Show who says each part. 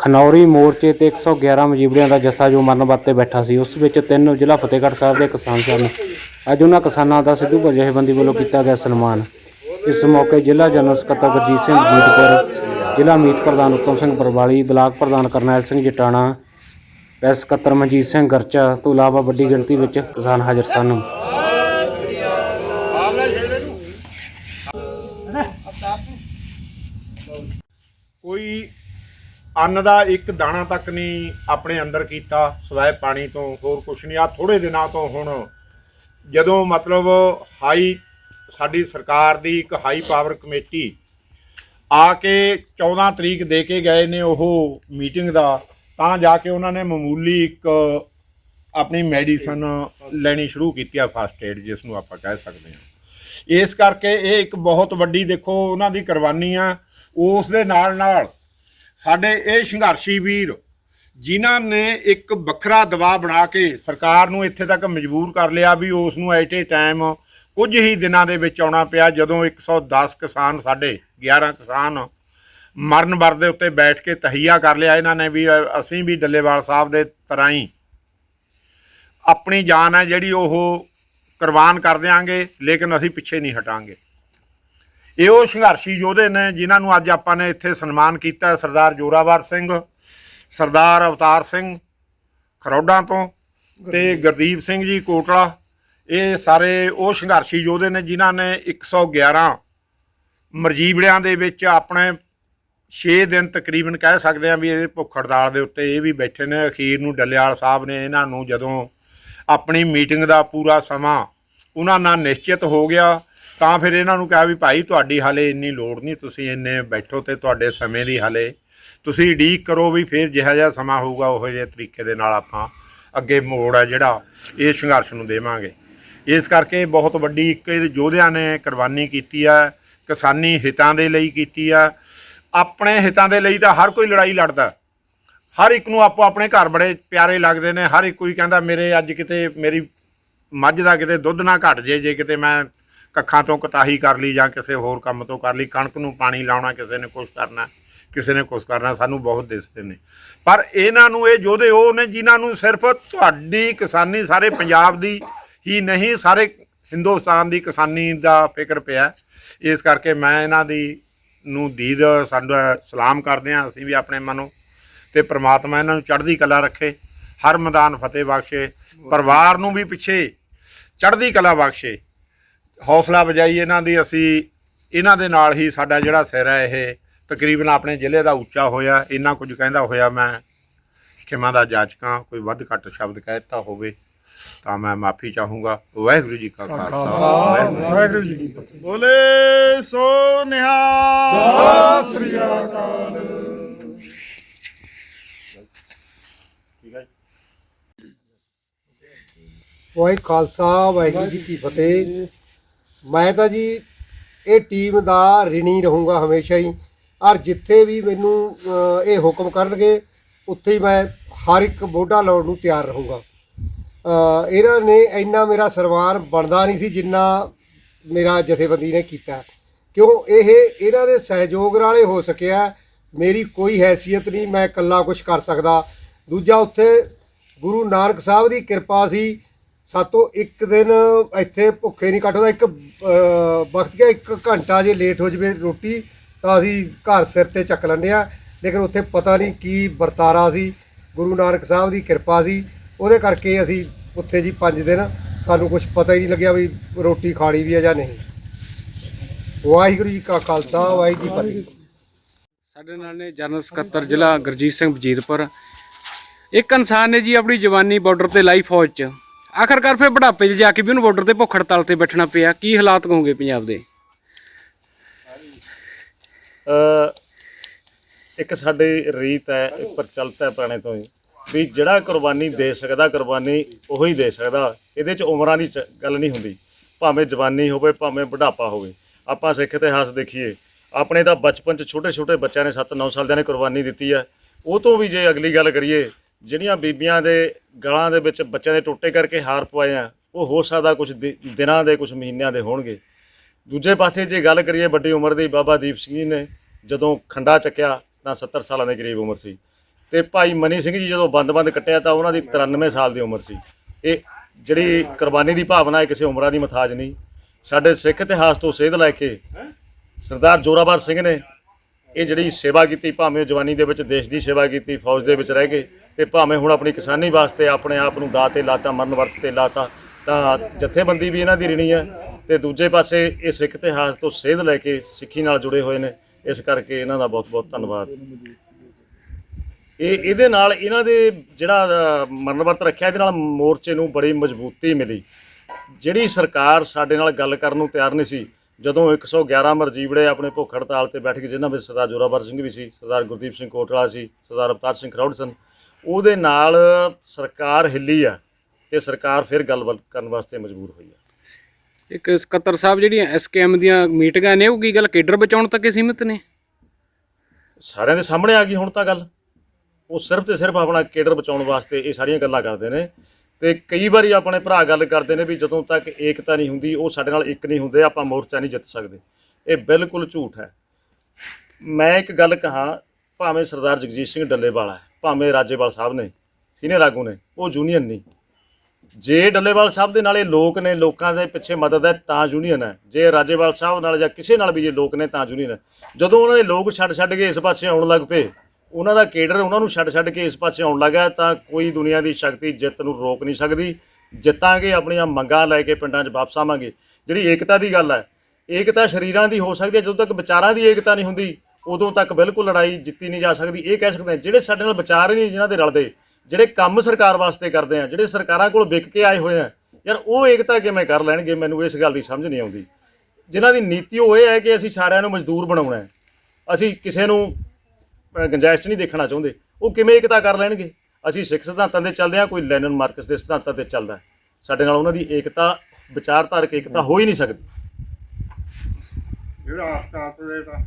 Speaker 1: ਖਨੌਰੀ ਮੋਰਚੇ ਤੇ 111 ਮਜੀਬੜਿਆਂ ਦਾ ਜੱਥਾ ਜੋ ਮਰਨ ਵਾਸਤੇ ਬੈਠਾ ਸੀ, ਉਸ ਵਿੱਚ ਤਿੰਨ ਜ਼ਿਲ੍ਹਾ ਫਤਿਹਗੜ੍ਹ ਸਾਹਿਬ ਦੇ ਕਿਸਾਨ ਸਨ। ਅੱਜ ਉਹਨਾਂ ਕਿਸਾਨਾਂ ਦਾ ਸਿੱਧੂ ਜਥੇਬੰਦੀ ਵੱਲੋਂ ਕੀਤਾ ਗਿਆ ਸਨਮਾਨ। ਇਸ ਮੌਕੇ ਜ਼ਿਲ੍ਹਾ ਜਨਰਲ ਸਕੱਤਰ ਗੁਰਜੀਤ ਸਿੰਘ ਜੀਤਪੁਰ, ਜ਼ਿਲ੍ਹਾ ਮੀਤ ਪ੍ਰਧਾਨ ਉੱਤਮ ਸਿੰਘ ਪਰਵਾਲੀ ਬਲਾਕ ਪ੍ਰਧਾਨ ਕਰਨੈਲ ਸਿੰਘ ਜਟਾਣਾ ਪ੍ਰੈਸ ਸਕੱਤਰ ਮਨਜੀਤ ਸਿੰਘ ਗਰਚਾ ਤੋਂ ਇਲਾਵਾ ਵੱਡੀ ਗਿਣਤੀ ਵਿੱਚ ਕਿਸਾਨ ਹਾਜ਼ਰ ਸਨ।
Speaker 2: ਕੋਈ ਅੰਨ ਦਾ ਇੱਕ ਦਾਣਾ ਤੱਕ ਨਹੀਂ ਆਪਣੇ ਅੰਦਰ ਕੀਤਾ ਸਵਾਏ ਪਾਣੀ ਤੋਂ ਹੋਰ ਕੁਛ ਨਹੀਂ। ਆ ਥੋੜੇ ਦਿਨਾਂ ਤੋਂ ਹੁਣ ਜਦੋਂ ਮਤਲਬ ਹਾਈ, ਸਾਡੀ ਸਰਕਾਰ ਦੀ ਇੱਕ ਹਾਈ ਪਾਵਰ ਕਮੇਟੀ ਆ ਕੇ 14 ਤਰੀਕ ਦੇ ਕੇ ਗਏ ਨੇ ਉਹ ਮੀਟਿੰਗ ਦਾ, ਤਾਂ ਜਾ ਕੇ ਉਹਨਾਂ ਨੇ ਮਾਮੂਲੀ ਇੱਕ ਆਪਣੀ ਮੈਡੀਸਨ ਲੈਣੀ ਸ਼ੁਰੂ ਕੀਤੀ ਆ ਫਸਟ ਏਡ, ਜਿਸ ਨੂੰ ਆਪਾਂ ਕਹਿ ਸਕਦੇ ਹਾਂ। ਇਸ ਕਰਕੇ ਇਹ ਇੱਕ ਬਹੁਤ ਵੱਡੀ ਦੇਖੋ, ਉਹਨਾਂ ਦੀ ਕੁਰਬਾਨੀ ਆ। ਉਸ ਦੇ ਨਾਲ ਨਾਲ ਸਾਡੇ ਇਹ ਸੰਘਰਸ਼ੀ ਵੀਰ, ਜਿਨ੍ਹਾਂ ਨੇ ਇੱਕ ਵੱਖਰਾ ਦਬਾਅ ਬਣਾ ਕੇ ਸਰਕਾਰ ਨੂੰ ਇੱਥੇ ਤੱਕ ਮਜਬੂਰ ਕਰ ਲਿਆ ਵੀ ਉਸ ਨੂੰ ਐਟ ਏ ਟਾਈਮ ਕੁਝ ਹੀ ਦਿਨਾਂ ਦੇ ਵਿੱਚ ਆਉਣਾ ਪਿਆ, ਜਦੋਂ 110 ਕਿਸਾਨ ਸਾਡੇ 11 ਕਿਸਾਨ ਮਰਨ ਵਰ ਦੇ ਉੱਤੇ ਬੈਠ ਕੇ ਤਹੀਆ ਕਰ ਲਿਆ। ਇਹਨਾਂ ਨੇ ਵੀ, ਅਸੀਂ ਵੀ ਡੱਲੇਵਾਲ ਸਾਹਿਬ ਦੇ ਤਰ੍ਹਾਂ ਹੀ ਆਪਣੀ ਜਾਨ ਹੈ ਜਿਹੜੀ ਉਹ ਕੁਰਬਾਨ ਕਰ ਦਿਆਂਗੇ, ਲੇਕਿਨ ਅਸੀਂ ਪਿੱਛੇ ਨਹੀਂ ਹਟਾਂਗੇ। ਇਹ ਉਹ ਸੰਘਰਸ਼ੀ ਯੋਧੇ ਨੇ ਜਿਨ੍ਹਾਂ ਨੂੰ ਅੱਜ ਆਪਾਂ ਨੇ ਇੱਥੇ ਸਨਮਾਨ ਕੀਤਾ ਸਰਦਾਰ ਜੋਰਾਵਰ ਸਿੰਘ ਸਰਦਾਰ ਅਵਤਾਰ ਸਿੰਘ ਖਰੌਡਾਂ ਤੋਂ ਤੇ ਗੁਰਦੀਪ ਸਿੰਘ। ਜੀ ਕੋਟਲਾ। ਇਹ ਸਾਰੇ ਉਹ ਸੰਘਰਸ਼ੀ ਯੋਧੇ ਨੇ ਜਿਨ੍ਹਾਂ ਨੇ 111 ਮਰਜੀਬੜਿਆਂ ਦੇ ਵਿੱਚ ਆਪਣੇ 6 ਦਿਨ ਤਕਰੀਬਨ ਕਹਿ ਸਕਦੇ ਆ ਵੀ ਇਹ ਭੁੱਖ ਹੜਤਾਲ ਦੇ ਉੱਤੇ ਇਹ ਵੀ ਬੈਠੇ ਨੇ। ਅਖੀਰ ਨੂੰ ਡੱਲੇਵਾਲ ਸਾਹਿਬ ਨੇ ਇਹਨਾਂ ਨੂੰ ਜਦੋਂ ਆਪਣੀ ਮੀਟਿੰਗ ਦਾ ਪੂਰਾ ਸਮਾਂ ਉਹਨਾਂ ਨਾਲ ਨਿਸ਼ਚਿਤ ਹੋ ਗਿਆ ਤਾਂ ਫਿਰ ਇਹਨਾਂ ਨੂੰ ਕਿਹਾ ਵੀ ਭਾਈ ਤੁਹਾਡੀ ਹਾਲੇ ਇੰਨੀ ਲੋੜ ਨਹੀਂ, ਤੁਸੀਂ ਇੰਨੇ ਬੈਠੋ ਤੇ ਤੁਹਾਡੇ ਸਮੇਂ ਦੀ ਹਾਲੇ। ਤੁਸੀਂ ਉਡੀਕ ਕਰੋ ਵੀ ਫਿਰ ਜਿਹਾ ਜਿਹਾ ਸਮਾਂ ਹੋਊਗਾ, ਉਹੋ ਜਿਹੇ ਤਰੀਕੇ ਦੇ ਨਾਲ ਆਪਾਂ ਅੱਗੇ ਮੋੜ ਆ ਜਿਹੜਾ ਇਹ ਸੰਘਰਸ਼ ਨੂੰ ਦੇਵਾਂਗੇ। ਇਸ ਕਰਕੇ ਬਹੁਤ ਵੱਡੀ ਇੱਕ ਯੋਧਿਆਂ ਨੇ ਕੁਰਬਾਨੀ ਕੀਤੀ ਆ, ਕਿਸਾਨੀ ਹਿੱਤਾਂ ਦੇ ਲਈ ਕੀਤੀ ਆ। ਆਪਣੇ ਹਿੱਤਾਂ ਦੇ ਲਈ ਤਾਂ ਹਰ ਕੋਈ ਲੜਾਈ ਲੜਦਾ। ਹਰ ਇੱਕ ਨੂੰ ਆਪੋ ਆਪਣੇ ਘਰ ਬੜੇ ਪਿਆਰੇ ਲੱਗਦੇ ਨੇ। ਹਰ ਇੱਕ ਕੋਈ ਕਹਿੰਦਾ, ਮੇਰੇ ਅੱਜ ਕਿਤੇ ਮੇਰੀ ਮੱਝ ਦਾ ਕਿਤੇ ਦੁੱਧ ਨਾ ਘਟ ਜੇ ਜੇ ਕਿਤੇ ਮੈਂ ਕੱਖਾਂ ਤੋਂ ਕਤਾਹੀ ਕਰ ਲਈ ਜਾਂ ਕਿਸੇ ਹੋਰ ਕੰਮ ਤੋਂ ਕਰ ਲਈ, ਕਣਕ ਨੂੰ ਪਾਣੀ ਲਾਉਣਾ ਕਿਸੇ ਨੇ ਕੁਝ ਕਰਨਾ, ਕਿਸੇ ਨੇ ਕੁਝ ਕਰਨਾ, ਸਾਨੂੰ ਬਹੁਤ ਦਿਸਦੇ ਨੇ ਪਰ ਇਹਨਾਂ ਨੂੰ ਇਹ ਯੋਧੇ, ਉਹ ਨੇ ਜਿਨ੍ਹਾਂ ਨੂੰ ਸਿਰਫ ਤੁਹਾਡੀ ਕਿਸਾਨੀ ਸਾਰੇ ਪੰਜਾਬ ਦੀ ਹੀ ਨਹੀਂ, ਸਾਰੇ ਹਿੰਦੁਸਤਾਨ ਦੀ ਕਿਸਾਨੀ ਦਾ ਫਿਕਰ ਪਿਆ। ਇਸ ਕਰਕੇ ਮੈਂ ਇਹਨਾਂ ਦੀ ਨੂੰ ਦੀਦ, ਸਾਡਾ ਸਲਾਮ ਕਰਦੇ ਹਾਂ, ਅਸੀਂ ਵੀ ਆਪਣੇ ਮਨੋਂ ਤੇ ਪ੍ਰਮਾਤਮਾ ਇਹਨਾਂ ਨੂੰ ਚੜ੍ਹਦੀ ਕਲਾ ਰੱਖੇ, ਹਰ ਮੈਦਾਨ ਫਤਿਹ ਬਖਸ਼ੇ, ਪਰਿਵਾਰ ਨੂੰ ਵੀ ਪਿੱਛੇ ਚੜ੍ਹਦੀ ਕਲਾ ਬਖਸ਼ੇ। ਹੌਸਲਾ ਵਜਾਈ ਇਹਨਾਂ ਦੀ ਅਸੀਂ ਇਹਨਾਂ ਦੇ ਨਾਲ ਹੀ ਸਾਡਾ ਜਿਹੜਾ ਸਿਰ ਹੈ ਇਹ ਤਕਰੀਬਨ ਆਪਣੇ ਜ਼ਿਲ੍ਹੇ ਦਾ ਉੱਚਾ ਹੋਇਆ। ਇੰਨਾ ਕੁਝ ਕਹਿੰਦਾ ਹੋਇਆ ਮੈਂ ਖਿਮਾ ਦਾ ਜਾਚਕਾਂ ਕੋਈ ਵੱਧ ਘੱਟ ਸ਼ਬਦ ਕਹਿਤਾ ਹੋਵੇ ਤਾਂ ਮੈਂ ਮਾਫੀ ਚਾਹੂੰਗਾ। ਵਾਹਿਗੁਰੂ ਜੀ ਕਾ ਖਾਲਸਾ। ਵਾਹਿਗੁਰੂ ਜੀ ਕੀ ਫਤਿਹ।
Speaker 3: ਬੋਲੇ ਸੋ ਨਿਹਾਲ। ਸਤਿ ਸ੍ਰੀ ਅਕਾਲ।
Speaker 4: ਖਾਲਸਾ ਵਾਹਿਗੁਰੂ ਜੀ ਕੀ ਫਤਿਹ। ਮੈਂ ਤਾਂ ਜੀ ਇਹ ਟੀਮ ਦਾ ਰਿਣੀ ਰਹੂੰਗਾ ਹਮੇਸ਼ਾ ਹੀ। ਔਰ ਜਿੱਥੇ ਵੀ ਮੈਨੂੰ ਇਹ ਹੁਕਮ ਕਰਨਗੇ, ਉੱਥੇ ਹੀ ਮੈਂ ਹਰ ਇੱਕ ਮੋਢਾ ਲਾਉਣ ਨੂੰ ਤਿਆਰ ਰਹੂੰਗਾ। ਇਹਨਾਂ ਨੇ ਇੰਨਾ ਮੇਰਾ ਸਨਮਾਨ ਬਣਦਾ ਨਹੀਂ ਸੀ ਜਿੰਨਾ ਮੇਰਾ ਜਥੇਬੰਦੀ ਨੇ ਕੀਤਾ। ਕਿਉਂ? ਇਹ ਇਹਨਾਂ ਦੇ ਸਹਿਯੋਗ ਨਾਲੇ ਹੋ ਸਕਿਆ। ਮੇਰੀ ਕੋਈ ਹੈਸੀਅਤ ਨਹੀਂ, ਮੈਂ ਇਕੱਲਾ ਕੁਝ ਕਰ ਸਕਦਾ। ਦੂਜਾ, ਉੱਥੇ ਗੁਰੂ ਨਾਨਕ ਸਾਹਿਬ ਦੀ ਕਿਰਪਾ ਸੀ। ਸਾਤੋਂ ਇੱਕ ਦਿਨ ਇੱਥੇ ਭੁੱਖੇ ਨਹੀਂ ਕੱਟਦਾ, ਇੱਕ ਵਕਤ ਗਿਆ, ਇੱਕ ਘੰਟਾ ਜੇ ਲੇਟ ਹੋ ਜਵੇ ਰੋਟੀ, ਤਾਂ ਅਸੀਂ ਘਰ ਸਿਰ ਤੇ ਚੱਕ ਲੈਂਦੇ ਆ ਲੇਕਿਨ ਉੱਥੇ ਪਤਾ ਨਹੀਂ ਕੀ ਵਰਤਾਰਾ ਸੀ, ਗੁਰੂ ਨਾਨਕ ਸਾਹਿਬ ਦੀ ਕਿਰਪਾ ਸੀ। ਉਹਦੇ ਕਰਕੇ ਅਸੀਂ ਉੱਥੇ ਜੀ 5 ਦਿਨ, ਸਾਨੂੰ ਕੁਝ ਪਤਾ ਹੀ ਨਹੀਂ ਲੱਗਿਆ ਵੀ ਰੋਟੀ ਖਾਣੀ ਵੀ ਹੈ ਜਾਂ ਨਹੀਂ। ਵਾਹਿਗੁਰੂ ਜੀ ਕਾ ਖਾਲਸਾ, ਵਾਹਿਗੁਰੂ ਜੀ ਫਤਿਹ।
Speaker 1: ਸਾਡੇ ਨਾਲ ਨੇ ਜਨਰਲ ਸਕੱਤਰ ਜ਼ਿਲ੍ਹਾ ਗੁਰਜੀਤ ਸਿੰਘ ਵਜੀਦਪੁਰ। ਇੱਕ ਇਨਸਾਨ ਨੇ ਜੀ ਆਪਣੀ ਜਵਾਨੀ ਬਾਰਡਰ ਤੇ ਲਾਈ ਫੌਜ 'ਚ। ਆਖਰਕਾਰ ਫਿਰ ਬੁਢਾਪੇ 'ਚ ਜਾ ਕੇ ਵੀ ਉਹਨੂੰ ਬਾਰਡਰ ਤੇ ਭੁੱਖ ਹੜਤਾਲ ਤੇ ਬੈਠਣਾ ਪਿਆ। ਕੀ ਹਾਲਾਤ ਹੋਣਗੇ ਪੰਜਾਬ ਦੇ?
Speaker 3: ਇੱਕ ਸਾਡੀ ਰੀਤ ਹੈ, ਇੱਕ ਪ੍ਰਚਲਿਤ ਹੈ ਪੁਰਾਣੇ ਤੋਂ ਹੀ, ਵੀ ਜਿਹੜਾ ਕੁਰਬਾਨੀ ਦੇ ਸਕਦਾ, ਕੁਰਬਾਨੀ ਉਹੀ ਦੇ ਸਕਦਾ। ਇਹਦੇ ਚ ਉਮਰਾਂ ਦੀ ਚ- ਗੱਲ ਨਹੀਂ ਹੁੰਦੀ। ਭਾਵੇਂ ਜਵਾਨੀ ਹੋਵੇ, ਭਾਵੇਂ ਬੁਢਾਪਾ ਹੋਵੇ। ਆਪਾਂ ਸਿੱਖ ਇਤਿਹਾਸ ਦੇਖੀਏ। ਆਪਣੇ ਤਾਂ ਬਚਪਨ ਚ ਛੋਟੇ ਛੋਟੇ ਬੱਚਿਆਂ ਨੇ 7-9 ਸਾਲ ਦੇ ਨੇ ਕੁਰਬਾਨੀ ਦਿੱਤੀ ਹੈ। ਉਹ ਤੋਂ ਵੀ ਜੇ ਅਗਲੀ ਗੱਲ ਕਰੀਏ ਜਿਹੜੀਆਂ ਬੀਬੀਆਂ ਦੇ ਗਲਾਂ ਦੇ ਵਿੱਚ ਬੱਚਿਆਂ ਦੇ ਟੋਟੇ ਕਰਕੇ ਹਾਰ ਪਵਾਏ ਆ, ਉਹ ਹੋ ਸਕਦਾ ਕੁਝ ਦਿਨਾਂ ਦੇ ਕੁਝ ਮਹੀਨਿਆਂ ਦੇ ਹੋਣਗੇ। ਦੂਜੇ ਪਾਸੇ ਜੇ ਗੱਲ ਕਰੀਏ ਵੱਡੀ ਉਮਰ ਦੀ, ਬਾਬਾ ਦੀਪ ਸਿੰਘ ਜੀ ਨੇ ਜਦੋਂ ਖੰਡਾ ਚੱਕਿਆ ਤਾਂ 70 ਸਾਲਾਂ ਦੇ ਕਰੀਬ ਉਮਰ ਸੀ। ਤੇ ਭਾਈ ਮਨੀ ਸਿੰਘ ਜੀ ਜਦੋਂ ਬੰਦ-ਬੰਦ ਕੱਟਿਆ ਤਾਂ ਉਹਨਾਂ ਦੀ 93 ਸਾਲ ਦੀ ਉਮਰ ਸੀ। ਇਹ ਜਿਹੜੀ ਕੁਰਬਾਨੀ ਦੀ ਭਾਵਨਾ ਹੈ, ਕਿਸੇ ਉਮਰਾਂ ਦੀ ਮਥਾਜ ਨਹੀਂ। ਸਾਡੇ ਸਿੱਖ ਇਤਿਹਾਸ ਤੋਂ ਸੇਧ ਲੈ ਕੇ ਸਰਦਾਰ ਜੋਰਾਵਰ ਸਿੰਘ ਨੇ ਇਹ ਜਿਹੜੀ ਸੇਵਾ ਕੀਤੀ, ਭਾਵੇਂ ਜਵਾਨੀ ਦੇ ਵਿੱਚ, ਦੇਸ਼ ਦੀ ਸੇਵਾ ਕੀਤੀ, ਫੌਜ ਦੇ ਵਿੱਚ ਰਹਿ ਕੇ ਤੇ ਭਾਵੇਂ ਹੁਣ ਆਪਣੀ ਕਿਸਾਨੀ ਵਾਸਤੇ ਆਪਣੇ ਆਪ ਨੂੰ ਦਾਅ ਤੇ ਲਾਤਾ, ਮਰਨ ਵਰਤ ਤੇ ਲਾਤਾ, ਤਾਂ ਜਥੇਬੰਦੀ ਵੀ ਇਹਨਾਂ ਦੀ ਰਿਣੀ ਹੈ ਤੇ ਦੂਜੇ ਪਾਸੇ ਇਹ ਸਿੱਖ ਇਤਿਹਾਸ ਤੋਂ ਸੇਧ ਲੈ ਕੇ ਸਿੱਖੀ ਨਾਲ ਜੁੜੇ ਹੋਏ ਨੇ, ਇਸ ਕਰਕੇ ਇਹਨਾਂ ਦਾ ਬਹੁਤ ਬਹੁਤ ਧੰਨਵਾਦ। ਇਹ ਇਹਦੇ ਨਾਲ ਇਹਨਾਂ ਦੇ ਜਿਹੜਾ ਮਰਨ ਵਰਤ ਰੱਖਿਆ, ਇਹਦੇ ਨਾਲ ਮੋਰਚੇ ਨੂੰ ਬੜੀ ਮਜ਼ਬੂਤੀ ਮਿਲੀ। ਜਿਹੜੀ ਸਰਕਾਰ ਸਾਡੇ ਨਾਲ ਗੱਲ ਕਰਨ ਨੂੰ ਤਿਆਰ ਨਹੀਂ ਸੀ, ਜਦੋਂ 111 ਮਰਜੀਵੜੇ ਆਪਣੇ ਭੁੱਖ ਹੜਤਾਲ ਤੇ ਬੈਠ ਕੇ, ਜਿਨ੍ਹਾਂ ਵਿੱਚ ਸਰਦਾਰ ਜੋਰਾਵਰ ਸਿੰਘ ਵੀ ਸੀ, ਸਰਦਾਰ ਗੁਰਦੀਪ ਸਿੰਘ ਕੋਟਲਾ ਸੀ, ਸਰਦਾਰ ਅਵਤਾਰ ਸਿੰਘ ਖਰੌੜ ਸਨ ਉਹਦੇ ਨਾਲ ਸਰਕਾਰ ਹਿੱਲੀ ਆ ਤੇ ਸਰਕਾਰ ਫਿਰ ਗੱਲ ਕਰਨ ਵਾਸਤੇ ਮਜਬੂਰ ਹੋਈ ਆ।
Speaker 1: ਇੱਕ ਸਕੱਤਰ ਸਾਹਿਬ ਜਿਹੜੀਆਂ ਐਸਕੇਐਮ ਦੀਆਂ ਮੀਟਿੰਗਾਂ ਨੇ ਉਹ ਕੀ ਗੱਲ ਕੇਡਰ ਬਚਾਉਣ ਤੱਕ ਹੀ ਸੀਮਿਤ ਨੇ?
Speaker 3: ਸਾਰਿਆਂ ਦੇ ਸਾਹਮਣੇ ਆ ਗਈ ਹੁਣ ਤਾਂ ਗੱਲ। ਉਹ ਸਿਰਫ ਤੇ ਸਿਰਫ ਆਪਣਾ ਕੇਡਰ ਬਚਾਉਣ ਵਾਸਤੇ ਇਹ ਸਾਰੀਆਂ ਗੱਲਾਂ ਕਰਦੇ ਨੇ। ਤੇ ਕਈ ਵਾਰੀ ਆਪਣੇ ਭਰਾ ਗੱਲ ਕਰਦੇ ਨੇ ਵੀ ਜਦੋਂ ਤੱਕ ਏਕਤਾ ਨਹੀਂ ਹੁੰਦੀ ਉਹ ਸਾਡੇ ਨਾਲ ਇੱਕ ਨਹੀਂ ਹੁੰਦੇ ਆਪਾਂ ਮੋਰਚਾ ਨਹੀਂ ਜਿੱਤ ਸਕਦੇ। ਇਹ ਬਿਲਕੁਲ ਝੂਠ ਹੈ। ਮੈਂ ਇੱਕ ਗੱਲ ਕਹਾਂ ਭਾਵੇਂ ਸਰਦਾਰ ਜਗਜੀਤ ਸਿੰਘ ਡੱਲੇਵਾਲ ਹੈ। ਭਾਵੇਂ ਰਾਜੇਵਾਲ ਸਾਹਿਬ ਨੇ, ਸੀਨੀਅਰ ਆਗੂ ਨੇ, ਉਹ ਯੂਨੀਅਨ ਨਹੀਂ। ਜੇ ਡੱਲੇਵਾਲ ਸਾਹਿਬ ਦੇ ਨਾਲ ਇਹ ਲੋਕ ਨੇ, ਲੋਕਾਂ ਦੇ ਪਿੱਛੇ ਮਦਦ ਹੈ, ਤਾਂ ਯੂਨੀਅਨ ਹੈ। ਜੇ ਰਾਜੇਵਾਲ ਸਾਹਿਬ ਨਾਲ ਜਾਂ ਕਿਸੇ ਨਾਲ ਵੀ ਜੇ ਲੋਕ ਨੇ, ਤਾਂ ਯੂਨੀਅਨ ਹੈ। ਜਦੋਂ ਉਹਨਾਂ ਦੇ ਲੋਕ ਛੱਡ ਛੱਡ ਕੇ ਇਸ ਪਾਸੇ ਆਉਣ ਲੱਗ ਪਏ, ਉਹਨਾਂ ਦਾ ਕੇਡਰ ਉਹਨਾਂ ਨੂੰ ਛੱਡ ਛੱਡ ਕੇ ਇਸ ਪਾਸੇ ਆਉਣ ਲੱਗਾ, ਤਾਂ ਕੋਈ ਦੁਨੀਆ ਦੀ ਸ਼ਕਤੀ, ਜਿੱਤ ਨੂੰ ਰੋਕ ਨਹੀਂ ਸਕਦੀ। ਜਿੱਤਾਂਗੇ, ਆਪਣੀਆਂ ਮੰਗਾਂ ਲੈ ਕੇ ਪਿੰਡਾਂ 'ਚ ਵਾਪਸ ਆਵਾਂਗੇ। ਜਿਹੜੀ ਏਕਤਾ ਦੀ ਗੱਲ ਹੈ, ਏਕਤਾ ਸ਼ਰੀਰਾਂ ਦੀ ਹੋ ਸਕਦੀ ਹੈ, ਜਦੋਂ ਤੱਕ ਵਿਚਾਰਾਂ ਦੀ ਏਕਤਾ ਨਹੀਂ ਹੁੰਦੀ ਉਦੋਂ ਤੱਕ ਬਿਲਕੁਲ ਲੜਾਈ ਜਿੱਤੀ ਨਹੀਂ ਜਾ ਸਕਦੀ। ਇਹ ਕਹਿ ਸਕਦੇ ਹਾਂ, ਜਿਹੜੇ ਸਾਡੇ ਨਾਲ ਵਿਚਾਰ ਹੀ ਨਹੀਂ ਜਿਨ੍ਹਾਂ ਦੇ ਰਲਦੇ, ਜਿਹੜੇ ਕੰਮ ਸਰਕਾਰ ਵਾਸਤੇ ਕਰਦੇ ਆ, ਜਿਹੜੇ ਸਰਕਾਰਾਂ ਕੋਲ ਵਿਕ ਕੇ ਆਏ ਹੋਏ ਆ, ਯਾਰ ਉਹ ਏਕਤਾ ਕਿਵੇਂ ਕਰ ਲੈਣਗੇ? ਮੈਨੂੰ ਇਸ ਗੱਲ ਦੀ ਸਮਝ ਨਹੀਂ ਆਉਂਦੀ। ਜਿਨ੍ਹਾਂ ਦੀ ਨੀਤੀ ਉਹ ਇਹ ਹੈ ਕਿ ਅਸੀਂ ਸਾਰਿਆਂ ਨੂੰ ਮਜ਼ਦੂਰ ਬਣਾਉਣਾ ਹੈ। ਅਸੀਂ ਕਿਸੇ ਨੂੰ ਗੰਜਾਇਸ਼ ਨਹੀਂ ਦੇਖਣਾ ਚਾਹੁੰਦੇ। ਉਹ ਕਿਵੇਂ ਏਕਤਾ ਕਰ ਲੈਣਗੇ? ਅਸੀਂ ਸਿੱਖ ਸਿਧਾਂਤਾਂ ਤੇ ਚੱਲਦੇ ਹਾਂ, ਕੋਈ ਲੈਨਨ ਮਾਰਕਸ ਦੇ ਸਿਧਾਂਤਾਂ ਤੇ ਚੱਲਦਾ ਸਾਡੇ ਨਾਲ ਉਹਨਾਂ ਦੀ ਏਕਤਾ, ਵਿਚਾਰਧਾਰਕ ਏਕਤਾ ਹੋ ਹੀ ਨਹੀਂ ਸਕਦੀ।
Speaker 2: ਜਿਹੜਾ ਆਸਤਾ ਆਸਤਾ